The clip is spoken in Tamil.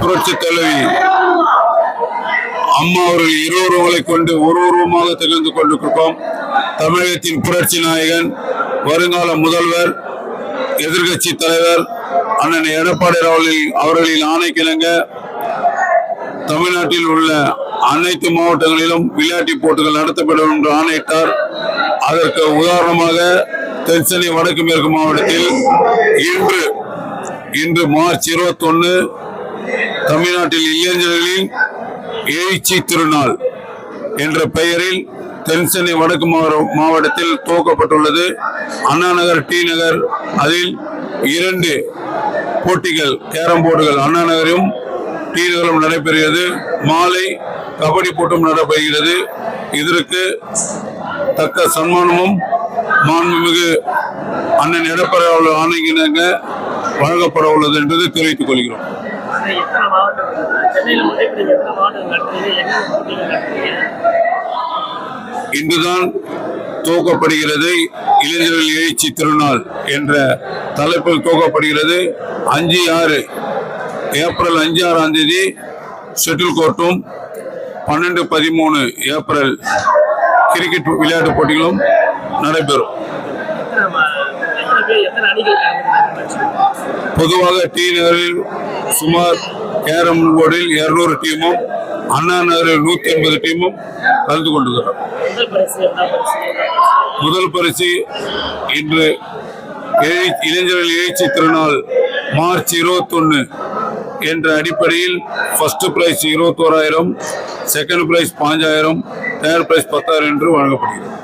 புரட்சி தலைவி அம்மா அவர்கள் இருவருவங்களை கொண்டு ஒரு உருவமாக திகழ்ந்து கொண்டிருக்கிறோம். தமிழகத்தின் புரட்சி நாயகன் வருங்கால முதல்வர் எதிர்கட்சி தலைவர் அண்ணன் எடப்பாடி அவர்களின் அவர்களின் ஆணைக்கிணங்க தமிழ்நாட்டில் உள்ள அனைத்து மாவட்டங்களிலும் விளையாட்டு போட்டிகள் நடத்தப்படும் என்று ஆணையிட்டார். அதற்கு உதாரணமாக தென்சென்னை வடக்கு மேற்கு மாவட்டத்தில் இன்று இன்று மார்ச் 21 தமிழ்நாட்டில் இளைஞர்களின் எழுச்சி திருநாள் என்ற பெயரில் தென்சென்னை வடக்கு மாவ- மாவட்டத்தில் துவக்கப்பட்டுள்ளது. அண்ணா நகர் டி நகர் அதில் இரண்டு போட்டிகள் கேரம் போர்டுகள் அண்ணா நகரும் டி நகரும் நடைபெறுகிறது. மாலை கபடி போட்டும் நடைபெறுகிறது. இதற்கு தக்க சன்மானமும் மாண்புமிகு அண்ணன் எடப்பாடி அவர்கள் ஆணையினங்க வழங்கப்பட உள்ளது என்பது தெரிவித்துக் கொள்கிறோம். எத்தனை மாவட்டம் சென்னையில் இப்படி எத்தனை மாவட்டம் நடத்துறீங்க என்ன போட்டிகள் நடத்துறீங்க இன்றுதான் துவக்கப்படுகிறது இளைஞர்கள் எழுச்சி திருநாள் என்ற தலைப்பில் துவக்கப்படுகிறது. அஞ்சு ஆறு ஏப்ரல் அஞ்சு ஆறாம் தேதி ஷட்டில் கோர்ட்டும் பன்னெண்டு பதிமூணு ஏப்ரல் கிரிக்கெட் விளையாட்டு போட்டிகளும் நடைபெறும். பொதுவாக டி நகரில் சுமார் கேரம் போர்டில் இருநூறு டீமும் அண்ணா நகரில் நூற்றி ஐம்பது டீமும் கலந்து கொண்டிருக்கிறோம் முதல் பரிசு இன்று இளைஞர்கள் எழுச்சி திருநாள் மார்ச் 21 என்ற அடிப்படையில் ஃபர்ஸ்ட் பிரைஸ் இருபத்தோராயிரம் செகண்ட் பிரைஸ் பாஞ்சாயிரம் தேர்ட் பிரைஸ் பத்தாயிரம் என்று வழங்கப்படுகிறது.